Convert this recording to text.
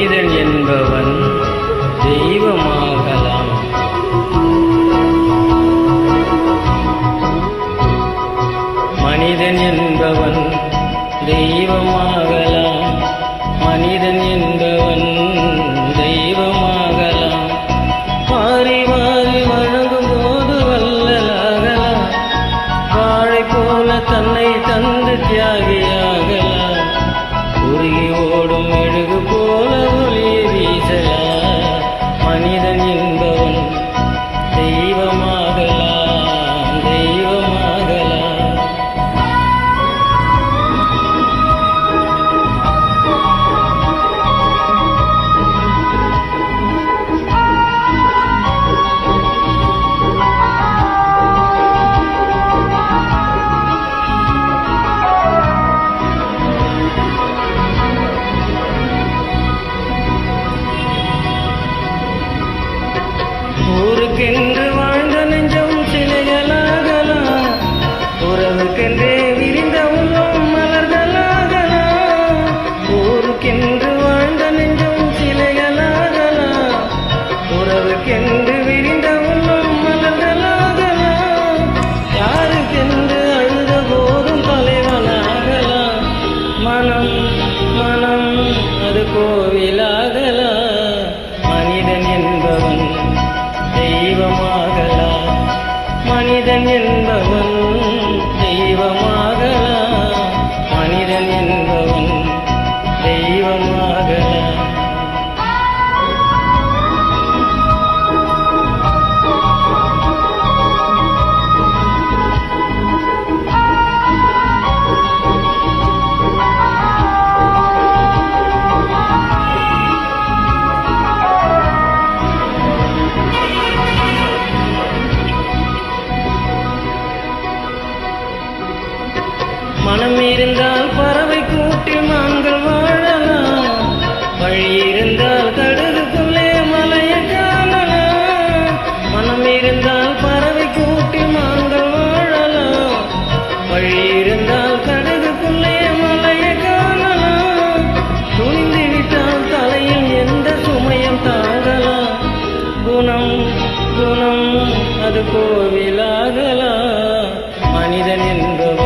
மனிதன் என்பவன் தெய்வமாகலாம். மனிதன் என்பவன் தெய்வமாகலாம். மனிதன் என்பவன் தெய்வமாகலாம். மாறி மாறி வழங்கும் போது வல்லலாகலாம். வாழை போல தன்னை தந்து தியாகி ஊருக்கென்று வாழ்ந்த நெஞ்சம் சிலைகளாகலாம் உறவுக்கென்றே விரிந்த உள்ளம் மலர்களாகலாம் ஊருக்கென்று வாழ்ந்த நெஞ்சம் சிலைகளாகலாம் உறவுக்கென்று விரிந்த உள்ளம் மலர்களாகலாம் யாருக்கென்று அழுத போதும் தலைவனாகலாம்? மனம் மனம் அது கோவிலா? மனிதன் என்பவன். மனம் இருந்தால் பறவை கூட்டி மான்கள் வாழலாம். வழி இருந்தால் கடுகுக்குள்ளே மலைய காணலாம். மனம் இருந்தால் பறவை கூட்டி மான்கள் வாழலாம். வழி இருந்தால் கடுகுக்குள்ளே மலைய காணலாம். துணிந்து விட்டால் தலையில் எந்த சுமையும் தாங்கலாம். குணம் குணம் அது கோவிலாகலாம். மனிதன் என்பவன்